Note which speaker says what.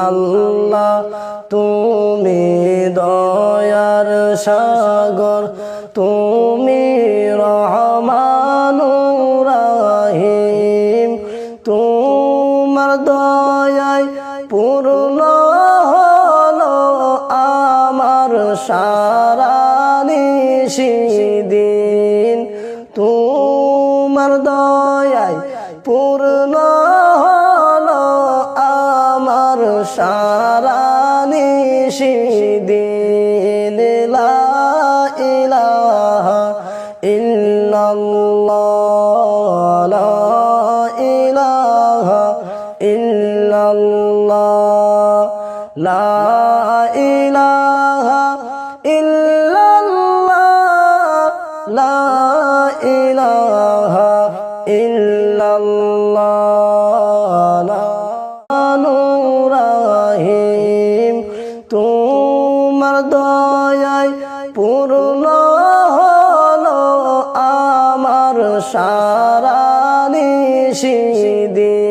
Speaker 1: আল্লাহ, তুমি দয়ার সাগর, তুমি রহমানুর রাহিম, তোমার দয়ায় পূর্ণ হলো আমার সারা নিশিদিন তোমার দয়ায় পূর্ণ সারা নিশিদিন লা ইলাহা ইল্লাল্লাহ লা ইলাহা ইল্লাল্লাহ লা ইলাহা ইল্লাল্লাহ লা ইলাহা ইল্লাল্লাহ। তোমার দয়ায় পূর্ণ হলো আমার সারা নিশিদিন